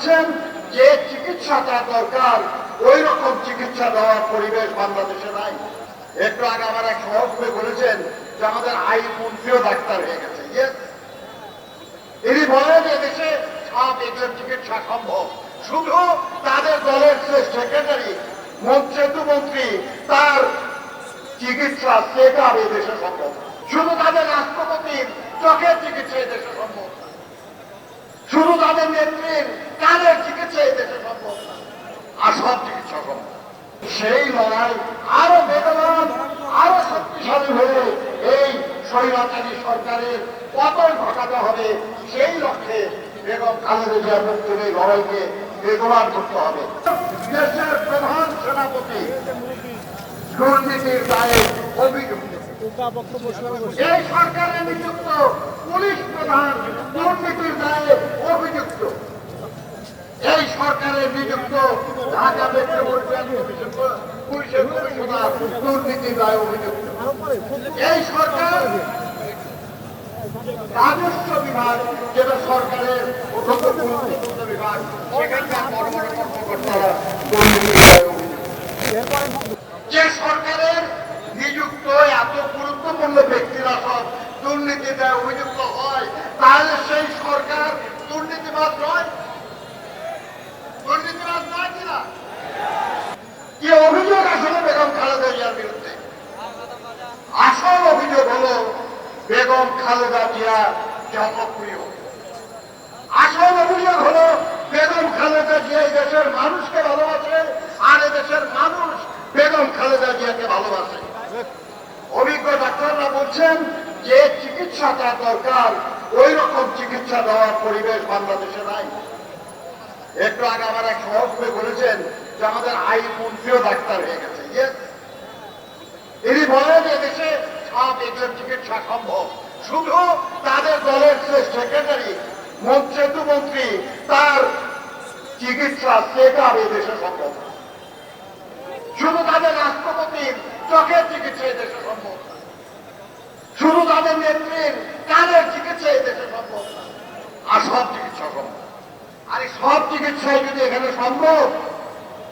বলছেন যে চিকিৎসাটা দরকার ওই রকম চিকিৎসা দেওয়ার পরিবেশ বাংলাদেশে নাই। একটু আগে আমার এক সহকর্মী বলেছেন যে আমাদের আইন মন্ত্রীও ডাক্তার হয়ে গেছে। তিনি বলেন যে দেশে সব এদের চিকিৎসা সম্ভব। শুধু তাদের দলের যে সেক্রেটারি সেতু মন্ত্রী, তার চিকিৎসা সেটা এই দেশে সম্ভব। শুধু তাদের রাষ্ট্রপতির চোখের চিকিৎসা এই দেশে সম্ভব শুধু তাদের নেত্রীর কানের চিকিৎসা এই দেশে সম্ভব না। আর সব চিকিৎসা সম্ভব সেই লড়াই আরও বেগবান আরও শক্তিশালী হয়ে এই স্বৈরাচারী সরকারের পতন ঘটাতে হবে। সেই লক্ষ্যে বেগম খালেদা জিয়ার মুক্তির এই লড়াইকে বেগবান করতে হবে। দেশের প্রধান সেনাপতি দুর্নীতির দায়ে অভিযুক্ত। এই সরকারের নিযুক্ত পুলিশ প্রধান দুর্নীতির দায়ে অভিযুক্ত। এই সরকারের নিযুক্ত ঢাকা মেট্রোপলিটন পুলিশের কমিশনার দায় অভিযুক্ত এই সরকার রাজস্ব বিভাগ যেটা সরকারের বিভাগ, সেখানকার কর্মকর্তারা দায়ে অভিযুক্ত যে সরকারের নিযুক্ত এত গুরুত্বপূর্ণ ব্যক্তিরা সব দুর্নীতিতে অভিযুক্ত হয় তাহলে সেই সরকার দুর্নীতিবাদ নয় দুর্নীতিবাদ নয় কিনা কি অভিযোগ আসলে বেগম খালেদা জিয়ার বিরুদ্ধে আসল অভিযোগ হলো বেগম খালেদা জিয়া জনপ্রিয়। আসল অভিযোগ হলো, বেগম খালেদা জিয়া এই দেশের মানুষকে ভালোবাসে, আর এ দেশের মানুষ বেগম খালেদা জিয়াকে ভালোবাসে। অভিজ্ঞ ডাক্তাররা বলছেন যে চিকিৎসাটা দরকার ওই রকম চিকিৎসা দেওয়ার পরিবেশ বাংলাদেশে নাই। একটু আগে আমার এক সহকর্মী বলেছেন যে আমাদের আইন মন্ত্রীও ডাক্তার হয়ে গেছে। তিনি বলেন যে দেশে সব এগুলোর চিকিৎসা সম্ভব। শুধু তাদের দলের সেক্রেটারি সেতু মন্ত্রী, তার চিকিৎসা সেটা এই দেশে সম্ভব। শুধু তাদের রাষ্ট্রপতির চোখের চিকিৎসা এই দেশে সম্ভব শুধু তাদের নেত্রীর কানের চিকিৎসা এই দেশে সম্ভব আর সব চিকিৎসা সম্ভব। আর সব চিকিৎসাই যদি এখানে সম্ভব,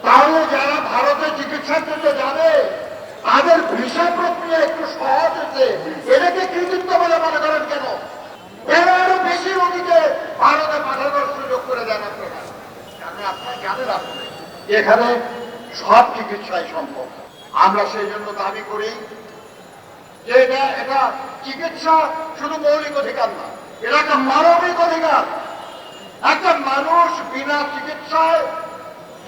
তাহলে যারা ভারতে চিকিৎসার জন্য যাবে তাদের ভিসা প্রক্রিয়া একটু সহজ হচ্ছে এটাকে কৃতিত্ব বলে মনে করেন কেন? এরা আরও বেশি রোগীকে ভারতে পাঠানোর সুযোগ করে দেন আপনারা। এখানে সব চিকিৎসাই সম্ভব। আমরা সেই জন্য দাবি করি যে এটা এটা চিকিৎসা শুধু মৌলিক অধিকার না, এটা একটা মানবিক অধিকার। একটা মানুষ বিনা চিকিৎসায়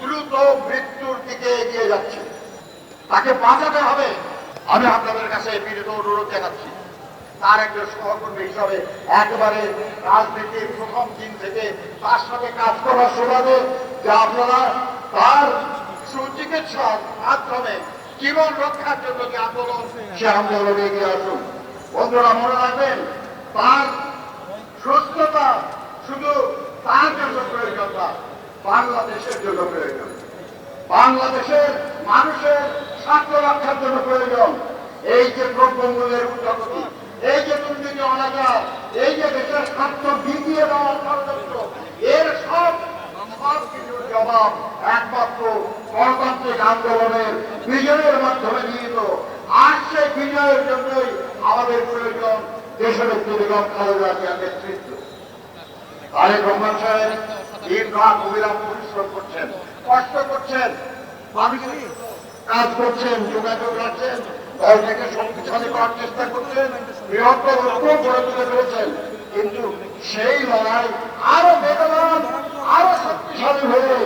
দ্রুত মৃত্যুর দিকে এগিয়ে যাচ্ছে। তাকে বাঁচাতে হবে। আমি আপনাদের কাছে বিনীত অনুরোধ জানাচ্ছি। তার একজন সহকর্মী হিসাবে একবারে রাজনীতির প্রথম দিন থেকে তার সাথে কাজ করার সুবাদে যে আপনারা তার সুচিকিৎসার মাধ্যমে জীবন রক্ষার জন্য যে আন্দোলন, সে আন্দোলনে এগিয়ে আসুন। বন্ধুরা, মনে রাখবেন, তার সুস্থতা শুধু তার জন্য প্রয়োজন না, বাংলাদেশের জন্য প্রয়োজন। বাংলাদেশের মানুষের স্বার্থ রক্ষার জন্য প্রয়োজন। এই যে দ্রব্যমূল্যের উদ্যোগতি এই যে দুর্নীতি অনাচার, এই যে দেশের স্বার্থ বিকিয়ে দেওয়ার ষড়যন্ত্র, এর সব মাধ্যমে বিজয়ের জন্যই আমাদের প্রয়োজন তারেক রহমান সাহেব দিন অবিরাম পরিশ্রম করছেন। কষ্ট করছেন মানুষের কাজ করছেন যোগাযোগ রাখছেন দলটাকে শক্তিশালী করার চেষ্টা করছেন বৃহত্তর ঐক্য গড়ে তুলে পেরেছেন কিন্তু সেই লড়াই আরও বেগবান আরও শক্তিশালী হয়ে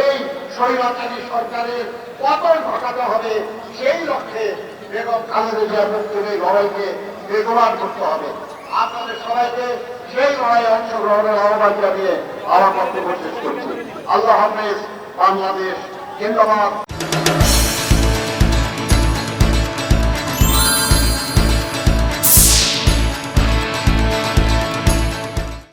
এই স্বৈরাচারী সরকারের পতন ঘটাতে হবে। সেই লক্ষ্যে বেগম খালেদা জিয়ার মুক্তির এই লড়াইকে বেগবান করতে হবে। আপনাদের সবাইকে সেই লড়াইয়ে অংশগ্রহণের আহ্বান জানিয়ে আমার বক্তব্য শেষ করছি। আল্লাহ হাফেজ। বাংলাদেশ জিন্দাবাদ।